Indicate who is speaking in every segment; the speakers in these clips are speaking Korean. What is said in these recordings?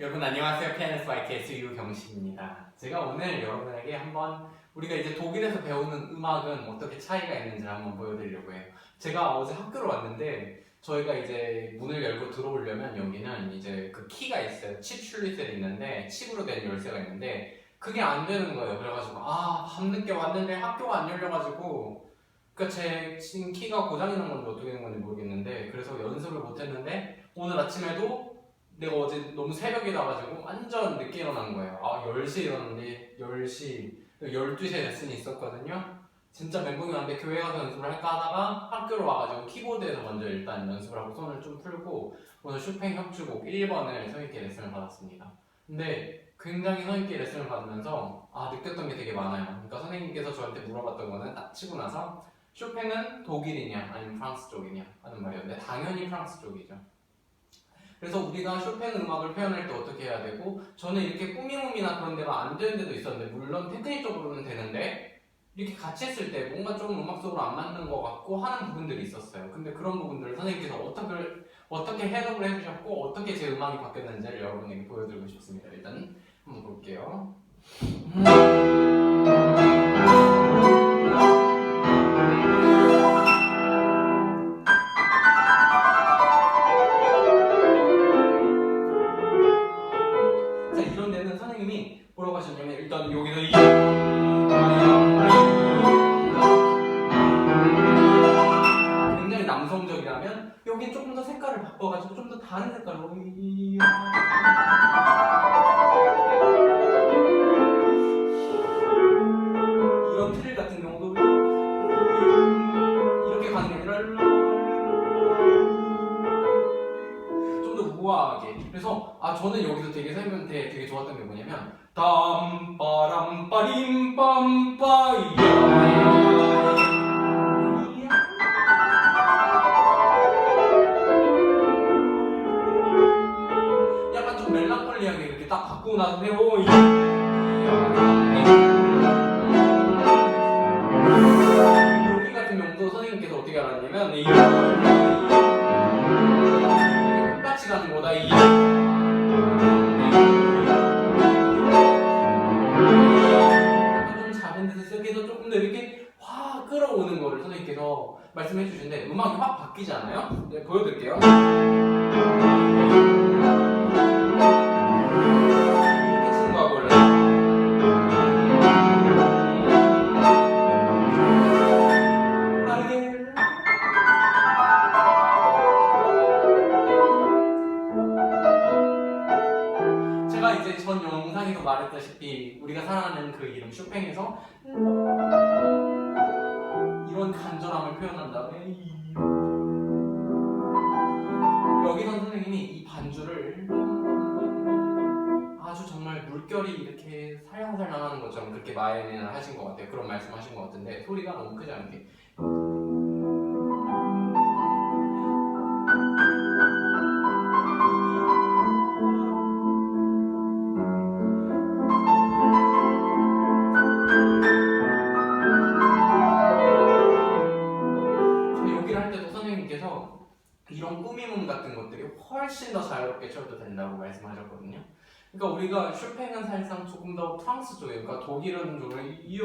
Speaker 1: 여러분 안녕하세요. 피아니스트 YKS 유경식입니다. 제가 오늘 여러분에게 한번 우리가 이제 독일에서 배우는 음악은 어떻게 차이가 있는지 한번 보여드리려고 해요. 제가 어제 학교로 왔는데 저희가 이제 문을 열고 들어오려면 여기는 이제 그 키가 있어요. 칩 슐리셀이 있는데 칩으로 된 열쇠가 있는데 그게 안 되는 거예요. 그래가지고 아 밤늦게 왔는데 학교가 안 열려가지고 그러니까 제 키가 고장이 난 건지 어떻게 된 건지 모르겠는데 그래서 연습을 못했는데 오늘 아침에도 내가 어제 너무 새벽에 나가지고 완전 늦게 일어난 거예요. 아, 10시에 일어났는데 10시, 12시에 레슨이 있었거든요. 진짜 멘붕이 왔는데 교회 가서 연습을 할까 하다가 학교로 와가지고 키보드에서 먼저 일단 연습을 하고 손을 좀 풀고 오늘 슈팽 협주곡 1번을 성익계 레슨을 받았습니다. 근데 굉장히 성익계 레슨을 받으면서 아, 느꼈던 게 되게 많아요. 그러니까 선생님께서 저한테 물어봤던 거는 딱 치고 나서 쇼팽은 독일이냐 아니면 프랑스 쪽이냐 하는 말이었는데 당연히 프랑스 쪽이죠. 그래서 우리가 쇼팽 음악을 표현할 때 어떻게 해야 되고 저는 이렇게 꾸미몸이나 그런 데가 안 되는 데도 있었는데 물론 테크닉적으로는 되는데 이렇게 같이 했을 때 뭔가 좀 음악적으로 안 맞는 것 같고 하는 부분들이 있었어요. 근데 그런 부분들을 선생님께서 어떻게 어떻게 해석을 해주셨고 어떻게 제 음악이 바뀌었는지를 여러분에게 보여드리고 싶습니다. 일단 한번 볼게요. 이 굉장히 남성적이라면 여긴 조금 더 색깔을 바꿔가지고 좀 더 다른 색깔로 이- 이런 트릴 같은 경우도 이렇게 가는 게 아니라 좀 더 우아하게. 그래서 아 저는 여기서 되게 선생님한테 되게 좋았던 게 뭐냐면 빠림 확 끌어오는 거를 선생님께서 말씀해 주시는데 음악이 확 바뀌지 않아요? 네, 보여드릴게요. 제가 이제 전 영상에서 말했다시피 우리가 사랑하는 그 이름 쇼팽에서 간절함을 표현한 다음에 이- 여기서 선생님이 이 반주를 아주 정말 물결이 이렇게 살랑살랑하는 것처럼 그렇게 마연을 하신 것 같아요. 그런 말씀하신 것 같은데 소리가 너무 크지 않게 선생님께서 이런 꾸미문 같은 것들이 훨씬 더 자유롭게 쳐도 된다고 말씀하셨거든요. 그러니까 우리가 슈팽은 사실상 조금 더 프랑스 쪽이에요. 그러니까 독일은 좀 이어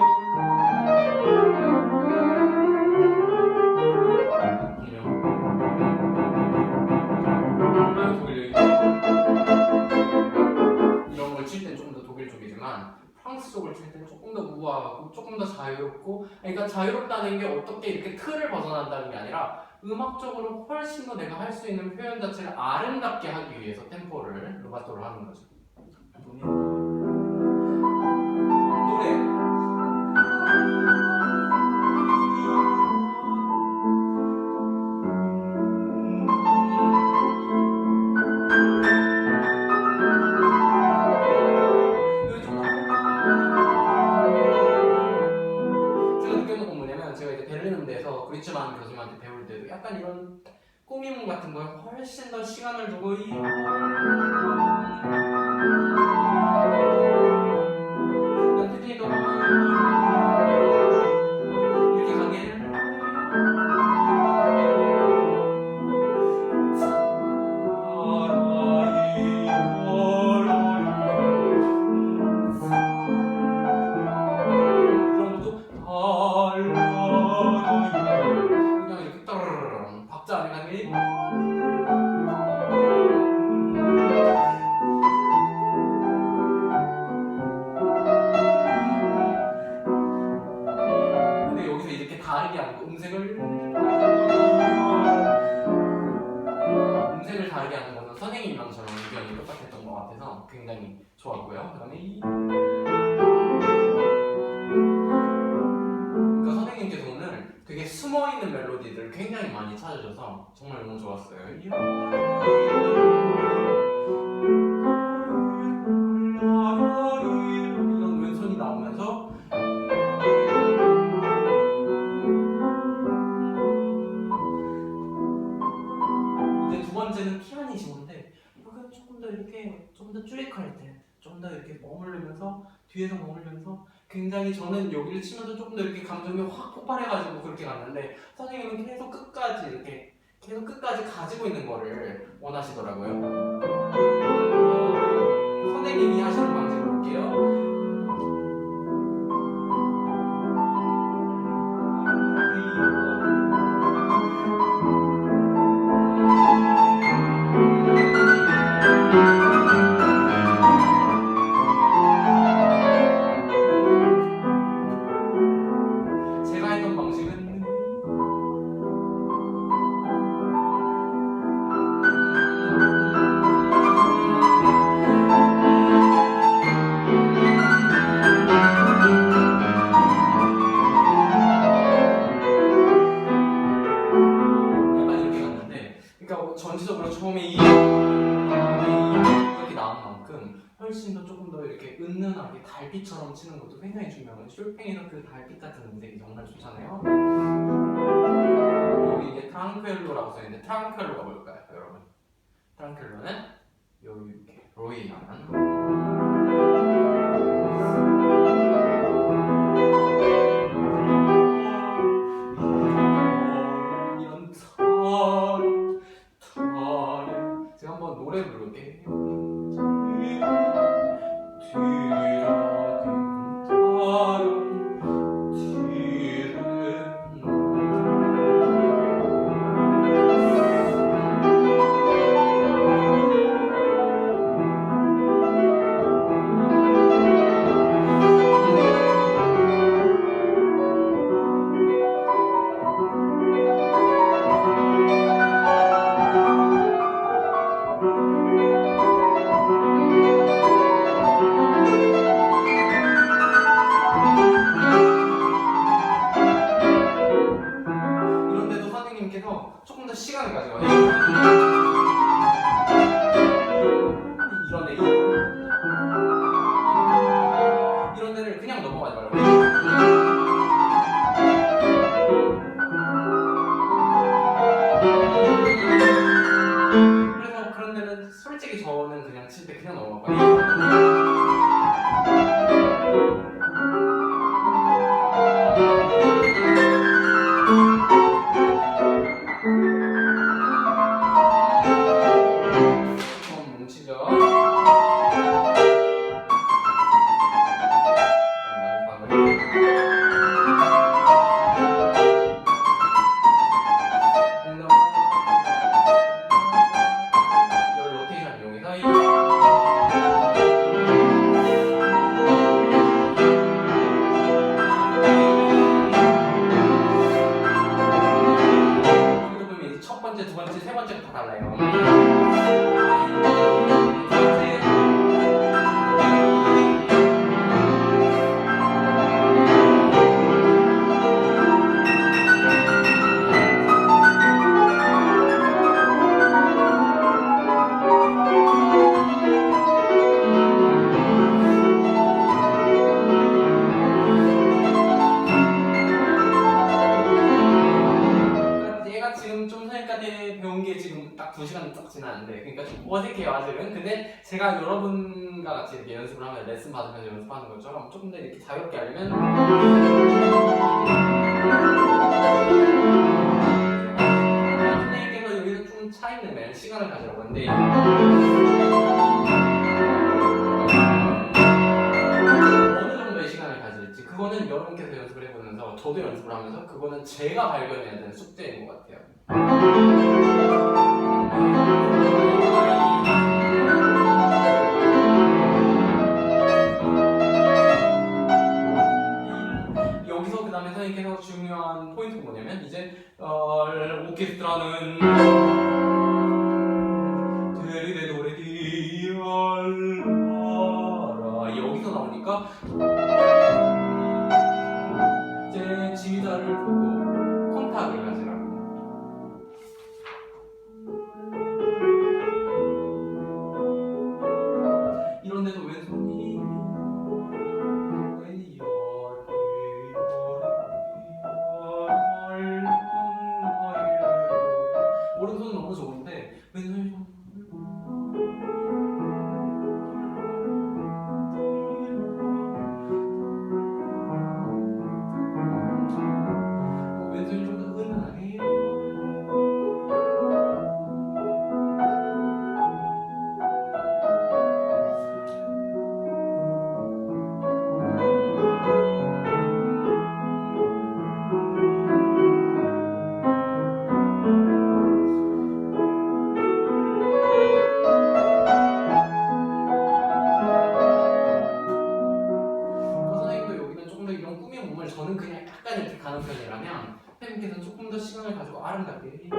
Speaker 1: 이런 걸 칠 땐 조금 더 독일 쪽이지만 프랑스 쪽을 칠 때는 조금 더 우아하고 조금 더 자유롭고 그러니까 자유롭다는 게 어떻게 이렇게 틀을 벗어난다는 게 아니라 음악적으로 훨씬 더 내가 할 수 있는 표현 자체를 아름답게 하기 위해서 템포를 루바토를 하는 거죠. Amém. 더 이렇게 머무르면서 뒤에서 머무르면서 굉장히 저는 여기를 치면서 조금 더 이렇게 감정이 확 폭발해가지고 그렇게 갔는데 선생님은 계속 끝까지 이렇게 계속 끝까지 가지고 있는 거를 원하시더라고요. 선생님이 하시는 방식 볼게요. 은은하게 달빛처럼 치는 것도 굉장히 중요해요. 숄팽이는 그 달빛 같은 음색이 정말 좋잖아요. 여기 이게 트랑클로라고 써있는데 트랑클로가 뭘까요, 여러분? 트랑클로는 여기 이렇게 로이 하는 그래서 그런 데는 솔직히 저는 그냥 칠 때 그냥 넘어가요. 좀 어색해요 아직은 근데 제가 여러분과 같이 이렇게 연습을 하면 레슨 받으면서 연습하는 것처럼 조금 더 이렇게 자유롭게 하려면 선생님께서 여기서 좀 차이는 낼 시간을 가지라고 하는데 그거는 여러분께서 연습을 해보면서 저도 연습을 하면서 그거는 제가 발견해야 되는 숙제인 것 같아요. 나는 데리레 도레디 알파라 여기서 나오니까 저는 그냥 약간 이렇게 가는 편이라면 팬님께서는 조금 더 시간을 가지고 아름답게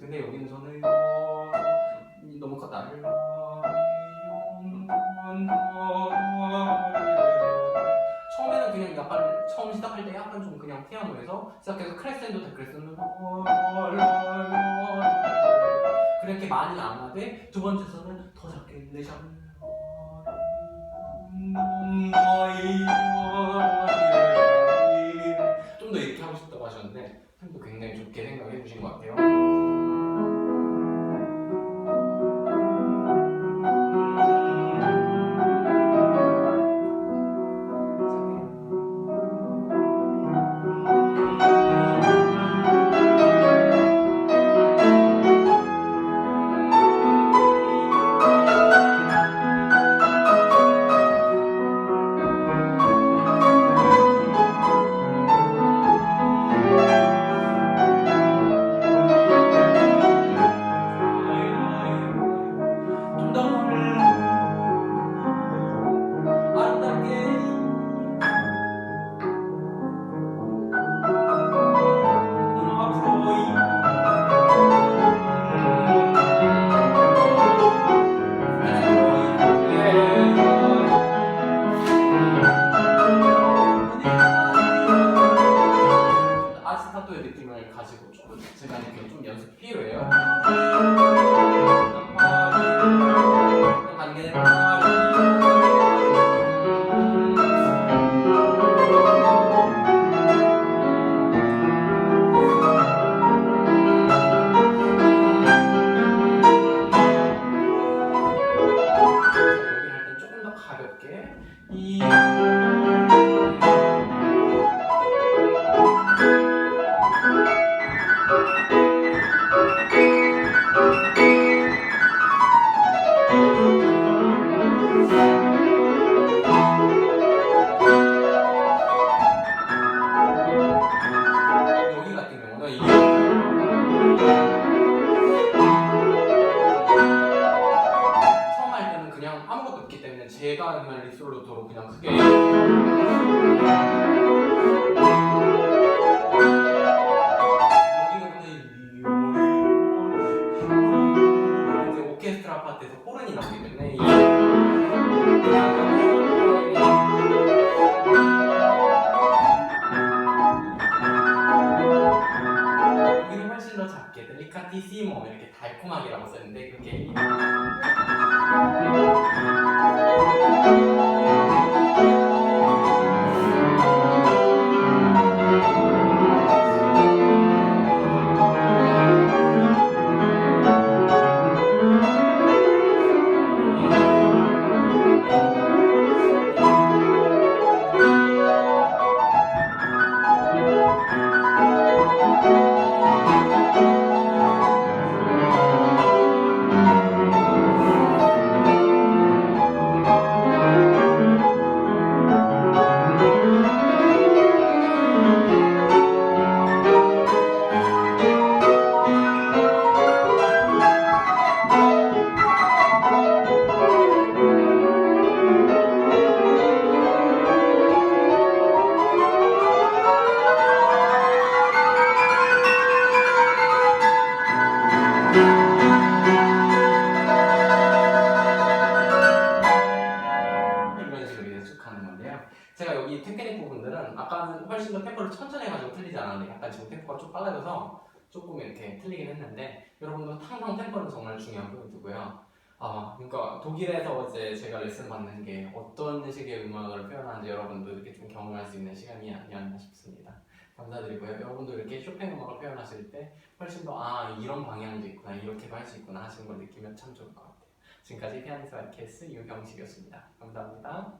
Speaker 1: 근데 여기는 저는 어, 너무 컸다. 처음에는 그냥 약간 처음 시작할 때 약간 좀 그냥 피아노에서 시작해서 크레센도 데크레센도 그렇게 많이 안 하되 두 번째서는 더 작게 내샵 좀더 이렇게 하고 싶다고 하셨는데 선생님도 굉장히 좋게 생각해 주신 것 같아요. 제가 그냥 리솔로도로 그냥 크게 제가 여기 테크닉 부분들은 아까는 훨씬 더 템포를 천천히 해가지고 틀리지 않았는데 약간 지금 템포가 좀 빨라져서 조금 이렇게 틀리긴 했는데 여러분도 항상 템포는 정말 중요한 포인트고요. 아, 그러니까 독일에서 이제 제가 레슨 받는 게 어떤 식의 음악을 표현하는지 여러분도 이렇게 좀 경험할 수 있는 시간이 아니었나 싶습니다. 감사드리고요. 여러분도 이렇게 쇼팽 음악을 표현하실 때 훨씬 더 아 이런 방향도 있구나 이렇게도 할 수 있구나 하시는 걸 느끼면 참 좋을 것 같아요. 지금까지 피아니스트 아이캐스 유경식이었습니다. 감사합니다.